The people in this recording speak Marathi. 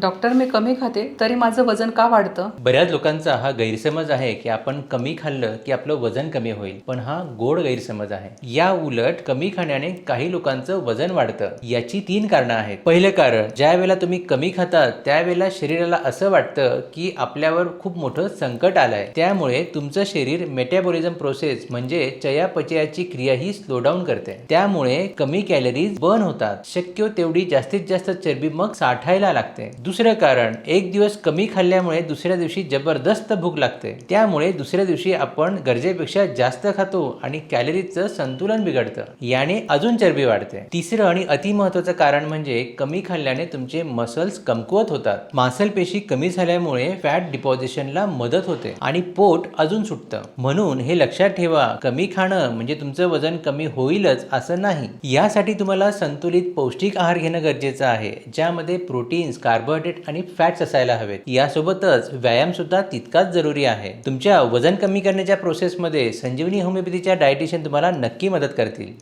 डॉक्टर मी कमी खाते तरी माझं वजन का वाढतं? बऱ्याच लोकांचा हा गैरसमज आहे की आपण कमी खाल्लं की आपलं वजन कमी होईल. पण हा गोड गैरसमज आहे. या उलट कमी खाण्याने काही लोकांचं वजन वाढतं. याची तीन कारणं आहेत. पहिलं कारण ज्या वेळेला तुम्ही कमी खाता त्यावेळेला शरीराला असं वाटतं की आपल्यावर खूप मोठं संकट आलंय. त्यामुळे तुमचं शरीर मेटाबॉलिझम प्रोसेस म्हणजे चयापचयाची क्रिया ही स्लो डाऊन करते. त्यामुळे कमी कॅलरीज बर्न होतात. शक्य तेवढी जास्तीत जास्त चरबी मग साठायला लागते. दुसरं कारण एक दिवस कमी खाल्ल्यामुळे दुसऱ्या दिवशी जबरदस्त भूक लागते. त्यामुळे दुसऱ्या दिवशी आपण गरजेपेक्षा जास्त खातो आणि कॅलरीजचं संतुलन बिघडतं. याने अजून चरबी वाढते. तिसरं आणि अतिमहत्वाचं कारण म्हणजे कमी खाल्ल्याने तुमचे मसल्स कमकुवत होतात. मांसलपेशी कमी झाल्यामुळे फॅट डिपॉझिशनला मदत होते आणि पोट अजून सुटतं. म्हणून हे लक्षात ठेवा कमी खाणं म्हणजे तुमचं वजन कमी होईलच असं नाही. यासाठी तुम्हाला संतुलित पौष्टिक आहार घेणं गरजेचं आहे ज्यामध्ये प्रोटीन्स कार्बन कार्बोहायड्रेट आणि फॅट्स असायला हवेत. यासोबतच व्यायाम सुद्धा तितकाच जरुरी आहे. तुमच्या वजन कमी करण्याच्या प्रोसेसमध्ये संजीवनी होमिओपॅथीच्या डायटिशियन तुम्हाला नक्की मदत करतील.